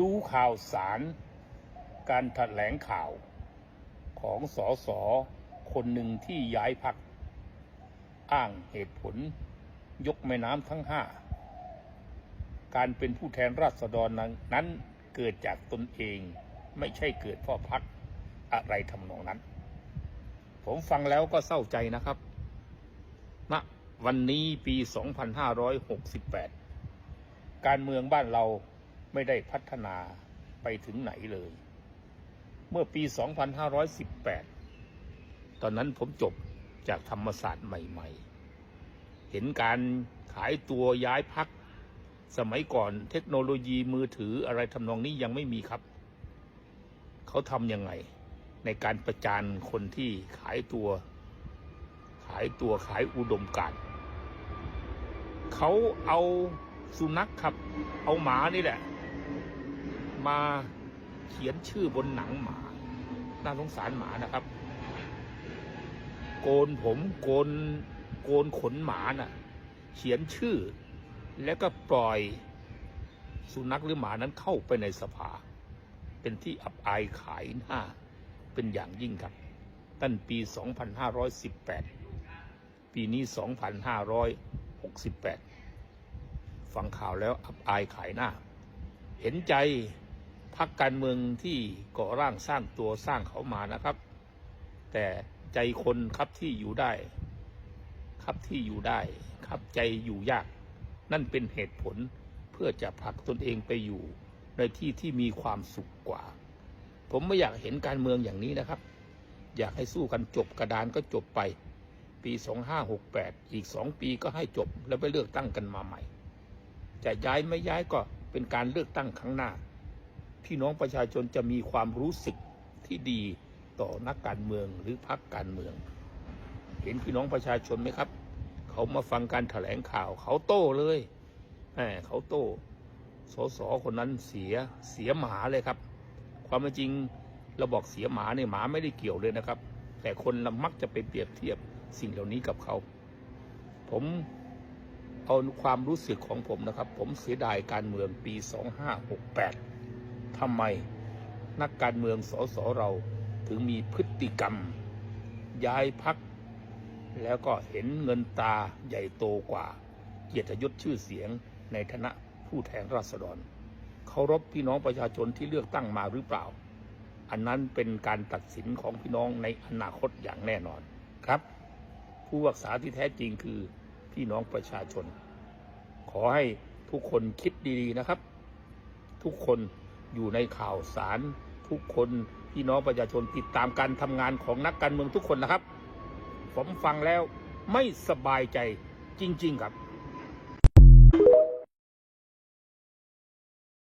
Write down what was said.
ดูข่าวสาร การแถลงข่าวของสอสอคนหนึ่งที่ย้ายพัก อ้างเหตุผล ยกแม่น้ำทั้งห้า การเป็นผู้แทนราษฎรนั้นเกิดจากตนเองไม่ใช่เกิดเพราะพักอะไรทำนองนั้น ผมฟังแล้วก็เศร้าใจนะครับณวันนี้ปี 2568 การเมืองบ้านเรา ไม่ได้พัฒนาไปถึงไหนเลย เมื่อปี 2518 ตอนนั้นผมจบจากธรรมศาสตร์ใหม่ ๆ เห็นการขายตัวย้ายพัก สมัยก่อนเทคโนโลยีมือถืออะไรทำนองนี้ยังไม่มีครับ เขาทำยังไง ในการประจานคนที่ขายตัว ขายตัวขายอุดมการเขาเอาสุนัขครับ เอาหมานี่แหละ มาเขียนชื่อบนหนังหมา น่าสงสารหมานะครับ โกนผมโกนโกนขนหมาน่ะ เขียนชื่อ แล้วก็ปล่อยสุนัขหรือหมานั้นเข้าไปในสภา เป็นที่อับอายขายหน้า เป็นอย่างยิ่งครับตั้งปี 2518 ปีนี้ 2568 ฟังข่าวแล้วอับอายขายหน้า เห็นใจ พักการเมืองที่ก่อร่างสร้างตัวสร้างเขามานะครับ แต่ใจคนครับที่อยู่ได้ ครับที่อยู่ได้ ครับใจอยู่ยาก นั่นเป็นเหตุผลเพื่อจะผลักตนเองไปอยู่ในที่ที่มีความสุขกว่า ผมไม่อยากเห็นการเมืองอย่างนี้นะครับ อยากให้สู้กันจบกระดานก็จบไป ปี 2568 อีกสองปีก็ให้จบแล้วไปเลือกตั้งกันมาใหม่ จะย้ายไม่ย้ายก็เป็นการเลือกตั้งครั้งหน้า พี่น้องประชาชนจะมีความรู้สึกที่ดีต่อนักการเมืองหรือพรรคการเมือง เห็นพี่น้องประชาชนไหมครับ เขามาฟังการแถลงข่าว เขาโต้เลยแหมเขาโต้สสคนนั้นเสียเสียหมาเลยครับ ความจริงเราบอกเสียหมาเนี่ยหมาไม่ได้เกี่ยวเลยนะครับ แต่คนเรามักจะไปเปรียบเทียบสิ่งเหล่านี้กับเขา ผมเอาความรู้สึกของผมนะครับ ผมเสียดายการเมืองปี 2568 ทำไมนักการเมืองสสเราถึงมีพฤติกรรม ย้ายพัก แล้วก็เห็นเงินตาใหญ่โตกว่า เกียรติยศชื่อเสียงในฐานะผู้แทนราษฎรเคารพพี่น้องประชาชนที่เลือกตั้งมาหรือเปล่า อันนั้นเป็นการตัดสินของพี่น้องในอนาคตอย่างแน่นอนครับ ผู้รักษาที่แท้จริงคือพี่น้องประชาชน ขอให้ทุกคนคิดดีๆนะครับ ทุกคน อยู่ในข่าวสารทุกคนพี่น้องประชาชนติดตามการทำงานของนักการเมืองทุกคนนะครับ ผมฟังแล้วไม่สบายใจจริง ๆ ครับ